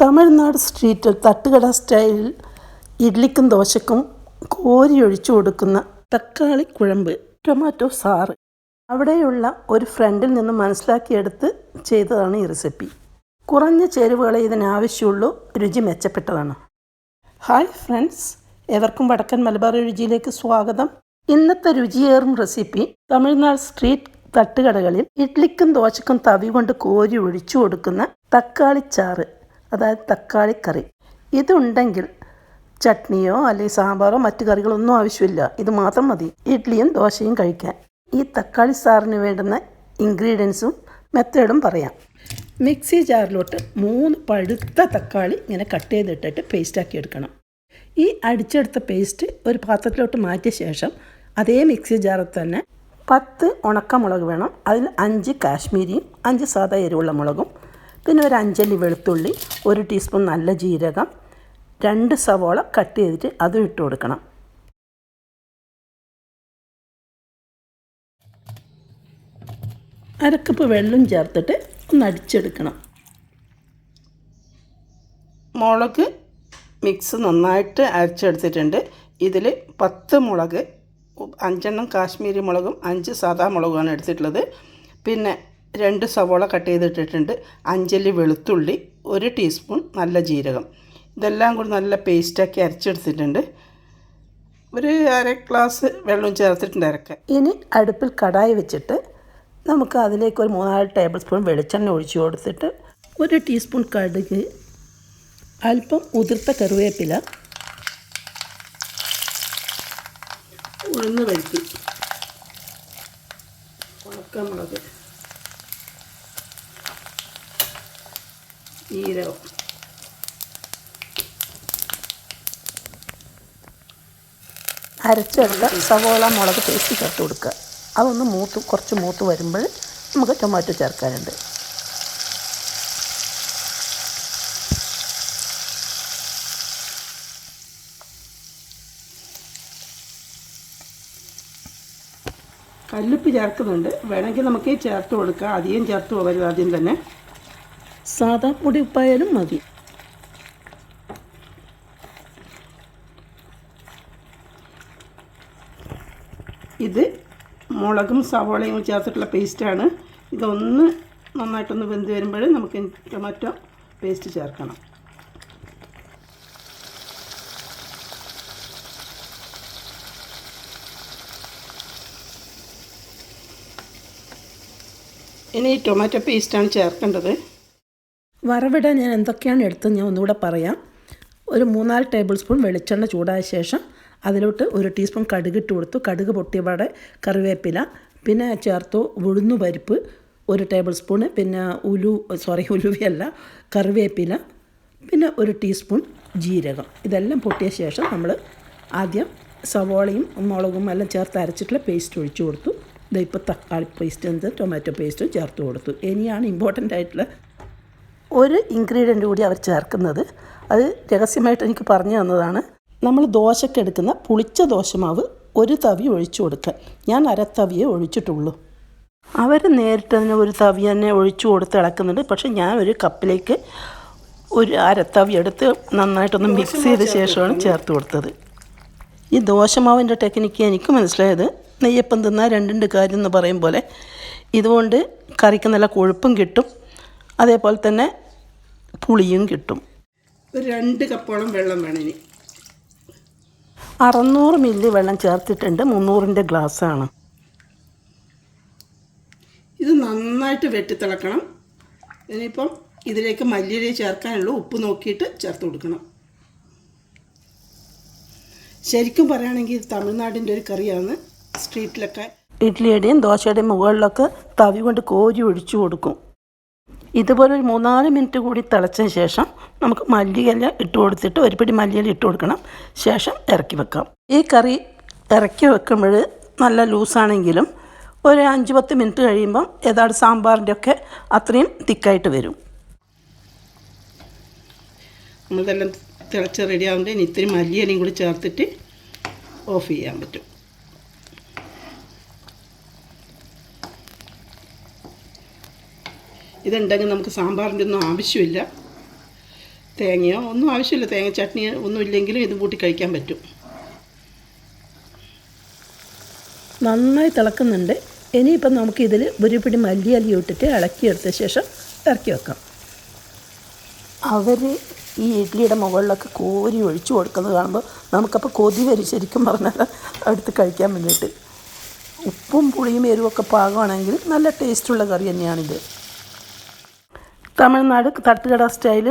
തമിഴ്നാട് സ്ട്രീറ്റിൽ തട്ടുകട സ്റ്റൈലിൽ ഇഡ്ലിക്കും ദോശക്കും കോരി ഒഴിച്ചു കൊടുക്കുന്ന തക്കാളി കുഴമ്പ് ടൊമാറ്റോ സാറ്. അവിടെയുള്ള ഒരു ഫ്രണ്ടിൽ നിന്ന് മനസ്സിലാക്കിയെടുത്ത് ചെയ്തതാണ് ഈ റെസിപ്പി കുറഞ്ഞ ചേരുവകളെ ഇതിനാവശ്യമുള്ളൂ രുചി മെച്ചപ്പെട്ടതാണ്. ഹായ് ഫ്രണ്ട്സ് എവർക്കും വടക്കൻ മലബാർ രുചിയിലേക്ക് സ്വാഗതം. ഇന്നത്തെ രുചിയേറും റെസിപ്പി തമിഴ്നാട് സ്ട്രീറ്റ് തട്ടുകടകളിൽ ഇഡ്ലിക്കും ദോശക്കും തവി കൊണ്ട് കോരി ഒഴിച്ചു കൊടുക്കുന്ന തക്കാളിച്ചാറ് അതായത് തക്കാളിക്കറി ഇതുണ്ടെങ്കിൽ ചട്നിയോ അല്ലെങ്കിൽ സാമ്പാറോ മറ്റു കറികളൊന്നും ആവശ്യമില്ല. ഇത് മാത്രം മതി. ഇഡ്ഡലിയും ദോശയും കഴിക്കാൻ. ഈ തക്കാളി സാറിന് വേണ്ടുന്ന ഇൻഗ്രീഡിയൻസും മെത്തേഡും പറയാം. മിക്സി ജാറിലോട്ട് മൂന്ന് പഴുത്ത തക്കാളി ഇങ്ങനെ കട്ട് ചെയ്തിട്ടിട്ട് പേസ്റ്റാക്കി എടുക്കണം. ഈ അടിച്ചെടുത്ത പേസ്റ്റ് ഒരു പാത്രത്തിലോട്ട് മാറ്റിയ ശേഷം അതേ മിക്സി ജാറിൽ തന്നെ പത്ത് ഉണക്കമുളക് വേണം. അതിൽ അഞ്ച് കാശ്മീരിയും അഞ്ച് സാധാ എരിവുള്ള മുളകും പിന്നെ ഒരു അഞ്ചല്ലി വെളുത്തുള്ളി ഒരു ടീസ്പൂൺ നല്ല ജീരകം രണ്ട് സവോള കട്ട് ചെയ്തിട്ട് അതും ഇട്ട് കൊടുക്കണം. അരക്കപ്പ് വെള്ളം ചേർത്തിട്ട് ഒന്ന് അടിച്ചെടുക്കണം. മുളക് മിക്സ് നന്നായിട്ട് അരച്ചെടുത്തിട്ടുണ്ട്. ഇതിൽ പത്ത് മുളക് അഞ്ചെണ്ണം കാശ്മീരി മുളകും അഞ്ച് സാധാ മുളകുമാണ് എടുത്തിട്ടുള്ളത്. പിന്നെ രണ്ട് സവോള കട്ട് ചെയ്തിട്ടിട്ടുണ്ട്. അഞ്ചല്ലി വെളുത്തുള്ളി ഒരു ടീസ്പൂൺ നല്ല ജീരകം. ഇതെല്ലാം കൂടി നല്ല പേസ്റ്റാക്കി അരച്ചെടുത്തിട്ടുണ്ട്. ഒരു അര ഗ്ലാസ് വെള്ളം ചേർത്തിട്ടുണ്ട് അരക്ക ഇനി അടുപ്പിൽ കടായി വെച്ചിട്ട് നമുക്ക് അതിലേക്ക് ഒരു മൂന്നാൽ ടേബിൾ സ്പൂൺ വെളിച്ചെണ്ണ ഒഴിച്ചു കൊടുത്തിട്ട് ഒരു ടീസ്പൂൺ കടുക് അല്പം ഉതിർത്ത കറിവേപ്പില ഉഴുന്ന് പരിപ്പ് ഉണക്കമുളക്. ജീരകം അരച്ചെടുത്ത സവോള മുളക് പേസ്റ്റ് ചേർത്ത് കൊടുക്കുക. അതൊന്ന് മൂത്ത് കുറച്ച് മൂത്ത് വരുമ്പോൾ നമുക്ക് ടൊമാറ്റോ ചേർക്കാനുണ്ട്. കല്ലുപ്പ് ചേർക്കുന്നുണ്ട്. വേണമെങ്കിൽ നമുക്ക് ചേർത്ത് കൊടുക്കുക അധികം ചേർത്ത് പോകരുത് ആദ്യം തന്നെ. സാധാ പൊടി ഉപ്പായാലും മതി. ഇത് മുളകും സവോളയും ചേർത്തിട്ടുള്ള പേസ്റ്റാണ് ഇതൊന്ന് നന്നായിട്ടൊന്ന് വെന്ത് വരുമ്പോൾ നമുക്ക് ടൊമാറ്റോ പേസ്റ്റ് ചേർക്കണം. ഇനി ടൊമാറ്റോ പേസ്റ്റാണ് ചേർക്കേണ്ടത്. വറവിടാൻ ഞാൻ എന്തൊക്കെയാണ് എടുത്തത് ഞാൻ ഒന്നുകൂടെ പറയാം. ഒരു മൂന്നാൽ ടേബിൾ സ്പൂൺ വെളിച്ചെണ്ണ ചൂടായ ശേഷം അതിലോട്ട് ഒരു ടീസ്പൂൺ കടുക് ഇട്ട് കൊടുത്തു. കടുക് പൊട്ടിയപാടെ കറിവേപ്പില പിന്നെ ചേർത്തു ഉഴുന്നു പരിപ്പ് ഒരു ടേബിൾ സ്പൂണ് പിന്നെ ഉലു സോറി ഉലുവയല്ല കറിവേപ്പില പിന്നെ ഒരു ടീസ്പൂൺ ജീരകം. ഇതെല്ലാം പൊട്ടിയ ശേഷം നമ്മൾ ആദ്യം സവോളയും മുളകും എല്ലാം ചേർത്ത് അരച്ചിട്ടുള്ള പേസ്റ്റ് ഒഴിച്ചു കൊടുത്തു. ഇതിപ്പോൾ തക്കാളി പേസ്റ്റ് എന്ത് ടൊമാറ്റോ പേസ്റ്റും ചേർത്ത് കൊടുത്തു. ഇനിയാണ് ഇമ്പോർട്ടന്റ് ആയിട്ടുള്ള ഒരു ഇൻഗ്രീഡിയന്റ് കൂടി അവർ ചേർക്കുന്നത്. അത് രഹസ്യമായിട്ട് എനിക്ക് പറഞ്ഞു തന്നതാണ്. നമ്മൾ ദോശയ്ക്ക് എടുക്കുന്ന പുളിച്ച ദോശമാവ് ഒരു തവി ഒഴിച്ചു കൊടുക്കുക ഞാൻ അരത്തവിയെ തവിയെ ഒഴിച്ചിട്ടുള്ളൂ. അവർ നേരിട്ട് അതിന് ഒരു തവി തന്നെ ഒഴിച്ചു കൊടുത്ത് ഇളക്കുന്നുണ്ട്. പക്ഷേ ഞാൻ ഒരു കപ്പിലേക്ക് ഒരു അരത്തവി എടുത്ത് നന്നായിട്ടൊന്ന് മിക്സ് ചെയ്ത ശേഷമാണ് ചേർത്ത് കൊടുത്തത്. ഈ ദോശമാവിന്റെ ടെക്നിക്ക് എനിക്ക് മനസ്സിലായത് നെയ്യപ്പം തിന്നാൽ രണ്ടുണ്ട് കാര്യം എന്ന് പറയും പോലെ. ഇതുകൊണ്ട് കറിക്ക് നല്ല കൊഴുപ്പും കിട്ടും. അതേപോലെ തന്നെ പുളിയും കിട്ടും. ഒരു രണ്ട് കപ്പോളം വെള്ളം വേണം ഇനി. അറുന്നൂറ് മില്ലി വെള്ളം ചേർത്തിട്ടുണ്ട് മുന്നൂറിന്റെ ഗ്ലാസ്സാണ്. ഇത് നന്നായിട്ട് വെട്ടിത്തിളക്കണം. ഇനിയിപ്പം ഇതിലേക്ക് മല്ലിയില ചേർക്കാനുള്ള ഉപ്പ് നോക്കിയിട്ട് ചേർത്ത് കൊടുക്കണം. ശരിക്കും പറയുകയാണെങ്കിൽ ഇത് തമിഴ്നാടിന്റെ ഒരു കറിയാണ്. സ്ട്രീറ്റിലൊക്കെ ഇഡ്ഡലിയുടെയും ദോശയുടെയും മുകളിലൊക്കെ തവി കൊണ്ട് കോരി ഒഴിച്ചു കൊടുക്കും. ഇതുപോലെ ഒരു മൂന്നാൽ മിനിറ്റ് കൂടി തിളച്ചതിന് ശേഷം നമുക്ക് മല്ലിയില ഇട്ട് കൊടുത്തിട്ട് ഒരു പിടി മല്ലിയില ഇട്ട് കൊടുക്കണം. ശേഷം ഇറക്കി വെക്കാം. ഈ കറി ഇറക്കി വെക്കുമ്പോൾ നല്ല ലൂസാണെങ്കിലും ഒരു അഞ്ച് പത്ത് മിനിറ്റ് കഴിയുമ്പം ഏതാണ്ട് സാമ്പാറിന്റെ ഒക്കെ അത്രയും തിക്കായിട്ട് വരും. നമ്മളിതെല്ലാം തിളച്ച് റെഡി ആകുമ്പോൾ ഇനി ഇത്തിരി മല്ലിയിലയും കൂടി ചേർത്തിട്ട് ഓഫ് ചെയ്യാൻ പറ്റും. ഇതുണ്ടെങ്കിൽ നമുക്ക് സാമ്പാറിന്റെ ഒന്നും ആവശ്യമില്ല. തേങ്ങയോ ഒന്നും ആവശ്യമില്ല. തേങ്ങ ചട്നി ഒന്നും ഇല്ലെങ്കിലും ഇത് കൂട്ടി കഴിക്കാൻ പറ്റും. നന്നായി തിളക്കുന്നുണ്ട്. ഇനിയിപ്പം നമുക്കിതിൽ ഒരു പിടി മല്ലിയലി ഇട്ടിട്ട് ഇളക്കിയെടുത്ത ശേഷം ഇറക്കി വെക്കാം. അവർ ഈ ഇഡ്ഡലിയുടെ മുകളിലൊക്കെ കോരി ഒഴിച്ചു കൊടുക്കുന്നത് കാണുമ്പോൾ നമുക്കപ്പോൾ കൊതി വരും ശരിക്കും പറഞ്ഞാൽ അടുത്ത് കഴിക്കാൻ വേണ്ടിയിട്ട്. ഉപ്പും പുളിയും എരിവൊക്കെ പാകമാണെങ്കിൽ നല്ല ടേസ്റ്റുള്ള കറി തന്നെയാണിത്. തമിഴ്നാട് തട്ടുകട സ്റ്റൈൽ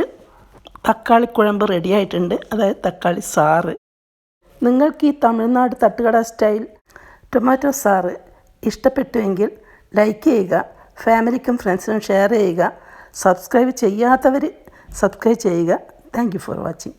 തക്കാളി കുഴമ്പ് റെഡി ആയിട്ടുണ്ട്. അതായത് തക്കാളി സാറ്. നിങ്ങൾക്ക് ഈ തമിഴ്നാട് തട്ടുകട സ്റ്റൈൽ ടൊമാറ്റോ സാറ് ഇഷ്ടപ്പെട്ടുവെങ്കിൽ ലൈക്ക് ചെയ്യുക ഫാമിലിക്കും ഫ്രണ്ട്സിനും ഷെയർ ചെയ്യുക സബ്സ്ക്രൈബ് ചെയ്യാത്തവർ സബ്സ്ക്രൈബ് ചെയ്യുക. Thank for watching